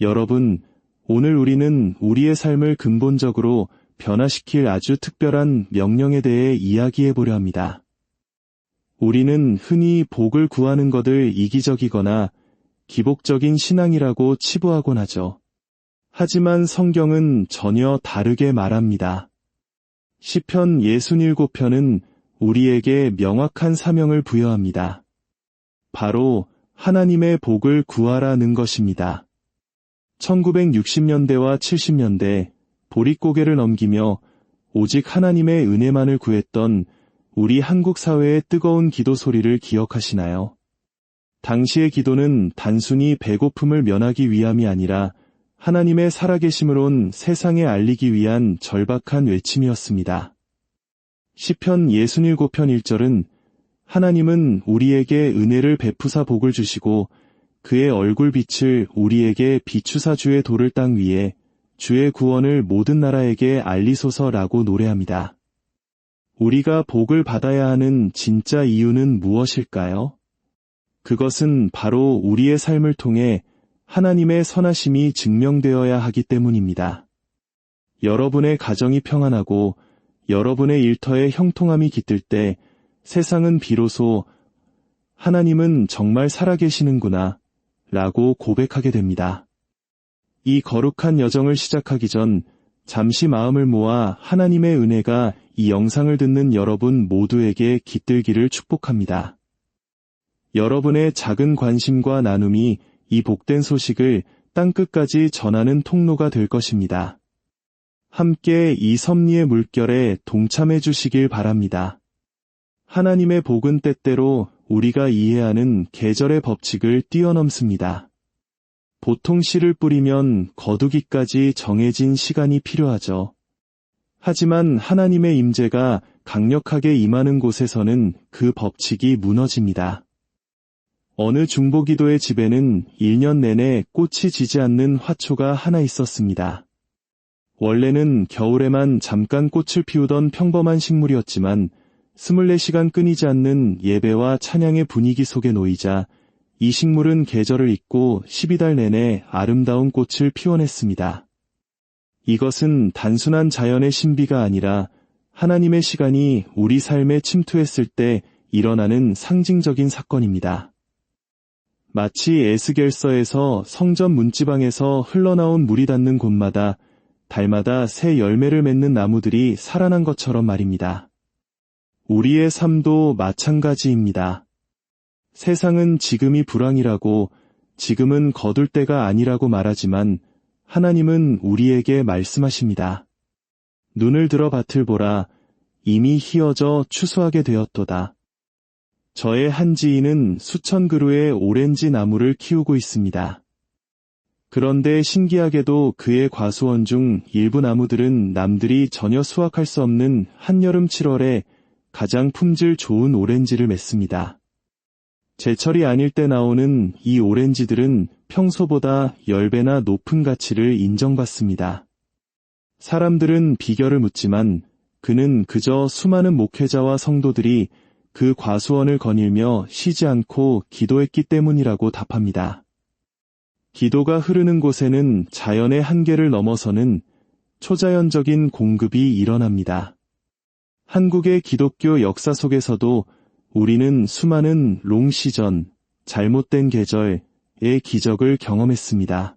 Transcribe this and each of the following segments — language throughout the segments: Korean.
여러분, 오늘 우리는 우리의 삶을 근본적으로 변화시킬 아주 특별한 명령에 대해 이야기해 보려 합니다. 우리는 흔히 복을 구하는 것을 이기적이거나 기복적인 신앙이라고 치부하곤 하죠. 하지만 성경은 전혀 다르게 말합니다. 시편 67편은 우리에게 명확한 사명을 부여합니다. 바로 하나님의 복을 구하라는 것입니다. 1960년대와 70년대 보릿고개를 넘기며 오직 하나님의 은혜만을 구했던 우리 한국 사회의 뜨거운 기도 소리를 기억하시나요? 당시의 기도는 단순히 배고픔을 면하기 위함이 아니라 하나님의 살아계심을 온 세상에 알리기 위한 절박한 외침이었습니다. 시편 67편 1절은 하나님은 우리에게 은혜를 베푸사 복을 주시고 그의 얼굴빛을 우리에게 비추사 주의 도를 땅 위에 주의 구원을 모든 나라에게 알리소서라고 노래합니다. 우리가 복을 받아야 하는 진짜 이유는 무엇일까요? 그것은 바로 우리의 삶을 통해 하나님의 선하심이 증명되어야 하기 때문입니다. 여러분의 가정이 평안하고 여러분의 일터에 형통함이 깃들 때 세상은 비로소 하나님은 정말 살아계시는구나 라고 고백하게 됩니다. 이 거룩한 여정을 시작하기 전 잠시 마음을 모아 하나님의 은혜가 이 영상을 듣는 여러분 모두에게 깃들기를 축복합니다. 여러분의 작은 관심과 나눔이 이 복된 소식을 땅끝까지 전하는 통로가 될 것입니다. 함께 이 섭리의 물결에 동참해 주시길 바랍니다. 하나님의 복은 때때로 우리가 이해하는 계절의 법칙을 뛰어넘습니다. 보통 씨를 뿌리면 거두기까지 정해진 시간이 필요하죠. 하지만 하나님의 임재가 강력하게 임하는 곳에서는 그 법칙이 무너집니다. 어느 중보기도의 집에는 1년 내내 꽃이 지지 않는 화초가 하나 있었습니다. 원래는 겨울에만 잠깐 꽃을 피우던 평범한 식물이었지만 24시간 끊이지 않는 예배와 찬양의 분위기 속에 놓이자 이 식물은 계절을 잊고 12달 내내 아름다운 꽃을 피워냈습니다. 이것은 단순한 자연의 신비가 아니라 하나님의 시간이 우리 삶에 침투했을 때 일어나는 상징적인 사건입니다. 마치 에스겔서에서 성전 문지방에서 흘러나온 물이 닿는 곳마다 달마다 새 열매를 맺는 나무들이 살아난 것처럼 말입니다. 우리의 삶도 마찬가지입니다. 세상은 지금이 불황이라고 지금은 거둘 때가 아니라고 말하지만 하나님은 우리에게 말씀하십니다. 눈을 들어 밭을 보라 이미 희어져 추수하게 되었도다. 저의 한 지인은 수천 그루의 오렌지 나무를 키우고 있습니다. 그런데 신기하게도 그의 과수원 중 일부 나무들은 남들이 전혀 수확할 수 없는 한여름 7월에 가장 품질 좋은 오렌지를 맺습니다. 제철이 아닐 때 나오는 이 오렌지들은 평소보다 10배나 높은 가치를 인정받습니다. 사람들은 비결을 묻지만 그는 그저 수많은 목회자와 성도들이 그 과수원을 거닐며 쉬지 않고 기도했기 때문이라고 답합니다. 기도가 흐르는 곳에는 자연의 한계를 넘어서는 초자연적인 공급이 일어납니다. 한국의 기독교 역사 속에서도 우리는 수많은 롱시전, 잘못된 계절의 기적을 경험했습니다.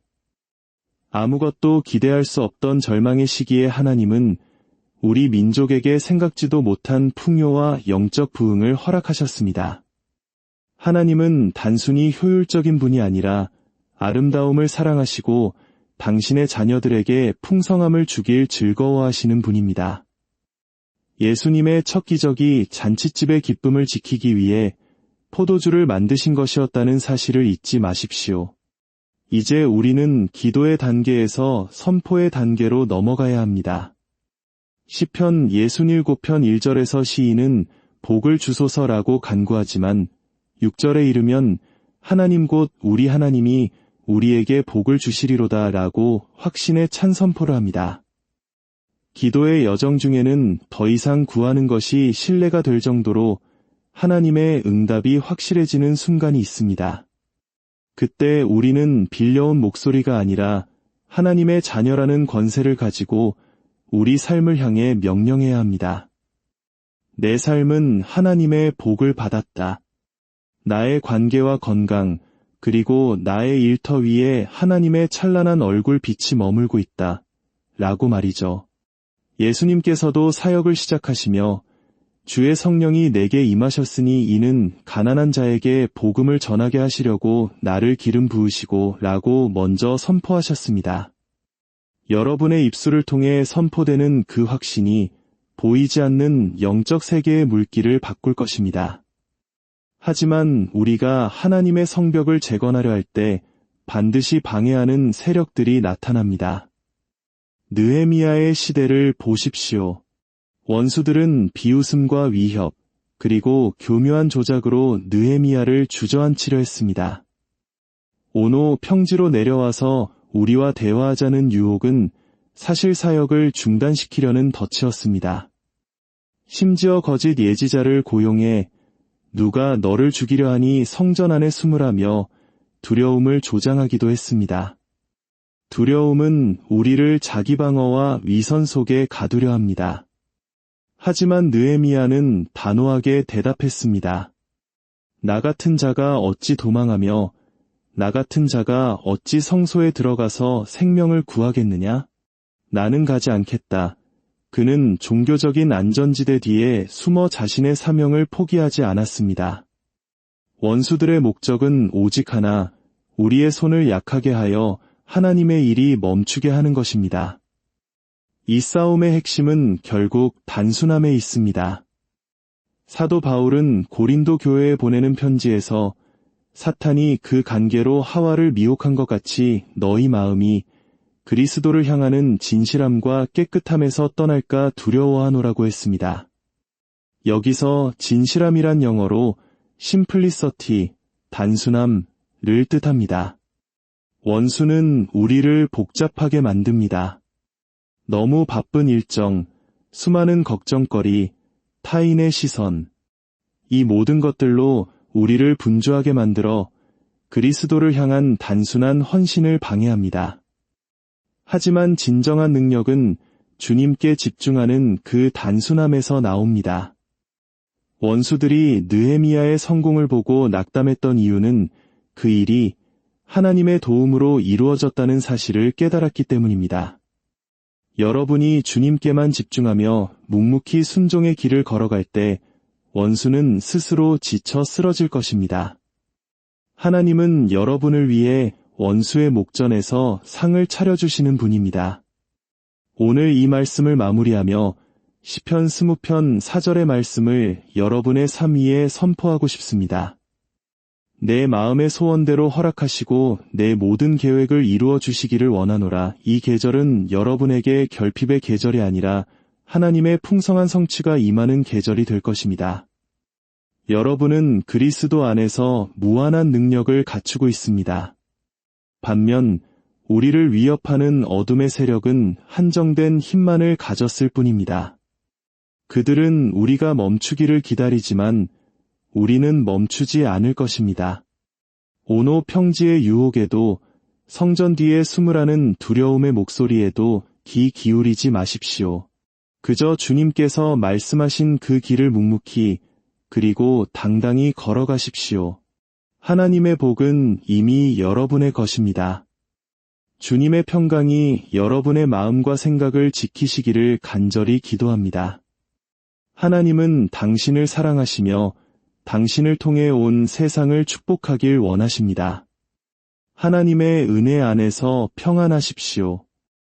아무것도 기대할 수 없던 절망의 시기에 하나님은 우리 민족에게 생각지도 못한 풍요와 영적 부흥을 허락하셨습니다. 하나님은 단순히 효율적인 분이 아니라 아름다움을 사랑하시고 당신의 자녀들에게 풍성함을 주길 즐거워하시는 분입니다. 예수님의 첫 기적이 잔치집의 기쁨을 지키기 위해 포도주를 만드신 것이었다는 사실을 잊지 마십시오. 이제 우리는 기도의 단계에서 선포의 단계로 넘어가야 합니다. 시편 67편 1절에서 시인은 복을 주소서라고 간구하지만 6절에 이르면 하나님 곧 우리 하나님이 우리에게 복을 주시리로다 라고 확신의 찬 선포를 합니다. 기도의 여정 중에는 더 이상 구하는 것이 신뢰가 될 정도로 하나님의 응답이 확실해지는 순간이 있습니다. 그때 우리는 빌려온 목소리가 아니라 하나님의 자녀라는 권세를 가지고 우리 삶을 향해 명령해야 합니다. 내 삶은 하나님의 복을 받았다. 나의 관계와 건강, 그리고 나의 일터 위에 하나님의 찬란한 얼굴 빛이 머물고 있다. 라고 말이죠. 예수님께서도 사역을 시작하시며 주의 성령이 내게 임하셨으니 이는 가난한 자에게 복음을 전하게 하시려고 나를 기름 부으시고 라고 먼저 선포하셨습니다. 여러분의 입술을 통해 선포되는 그 확신이 보이지 않는 영적 세계의 물기를 바꿀 것입니다. 하지만 우리가 하나님의 성벽을 재건하려 할 때 반드시 방해하는 세력들이 나타납니다. 느헤미야의 시대를 보십시오. 원수들은 비웃음과 위협, 그리고 교묘한 조작으로 느헤미야를 주저앉히려 했습니다. 오노 평지로 내려와서 우리와 대화하자는 유혹은 사실 사역을 중단시키려는 덫이었습니다. 심지어 거짓 예지자를 고용해 누가 너를 죽이려 하니 성전 안에 숨으라며 두려움을 조장하기도 했습니다. 두려움은 우리를 자기 방어와 위선 속에 가두려 합니다. 하지만 느에미아는 단호하게 대답했습니다. 나 같은 자가 어찌 도망하며 나 같은 자가 어찌 성소에 들어가서 생명을 구하겠느냐? 나는 가지 않겠다. 그는 종교적인 안전지대 뒤에 숨어 자신의 사명을 포기하지 않았습니다. 원수들의 목적은 오직 하나, 우리의 손을 약하게 하여 하나님의 일이 멈추게 하는 것입니다. 이 싸움의 핵심은 결국 단순함에 있습니다. 사도 바울은 고린도 교회에 보내는 편지에서 사탄이 그 관계로 하와를 미혹한 것 같이 너희 마음이 그리스도를 향하는 진실함과 깨끗함에서 떠날까 두려워하노라고 했습니다. 여기서 진실함이란 영어로 심플리서티, 단순함을 뜻합니다. 원수는 우리를 복잡하게 만듭니다. 너무 바쁜 일정, 수많은 걱정거리, 타인의 시선, 이 모든 것들로 우리를 분주하게 만들어 그리스도를 향한 단순한 헌신을 방해합니다. 하지만 진정한 능력은 주님께 집중하는 그 단순함에서 나옵니다. 원수들이 느헤미야의 성공을 보고 낙담했던 이유는 그 일이 하나님의 도움으로 이루어졌다는 사실을 깨달았기 때문입니다. 여러분이 주님께만 집중하며 묵묵히 순종의 길을 걸어갈 때 원수는 스스로 지쳐 쓰러질 것입니다. 하나님은 여러분을 위해 원수의 목전에서 상을 차려주시는 분입니다. 오늘 이 말씀을 마무리하며 시편 스무편 4절의 말씀을 여러분의 삶 위에 선포하고 싶습니다. 내 마음의 소원대로 허락하시고 내 모든 계획을 이루어 주시기를 원하노라. 이 계절은 여러분에게 결핍의 계절이 아니라 하나님의 풍성한 성취가 임하는 계절이 될 것입니다. 여러분은 그리스도 안에서 무한한 능력을 갖추고 있습니다. 반면 우리를 위협하는 어둠의 세력은 한정된 힘만을 가졌을 뿐입니다. 그들은 우리가 멈추기를 기다리지만 우리는 멈추지 않을 것입니다. 오노 평지의 유혹에도 성전 뒤에 숨으라는 두려움의 목소리에도 귀 기울이지 마십시오. 그저 주님께서 말씀하신 그 길을 묵묵히 그리고 당당히 걸어가십시오. 하나님의 복은 이미 여러분의 것입니다. 주님의 평강이 여러분의 마음과 생각을 지키시기를 간절히 기도합니다. 하나님은 당신을 사랑하시며 당신을 통해 온 세상을 축복하길 원하십니다. 하나님의 은혜 안에서 평안하십시오.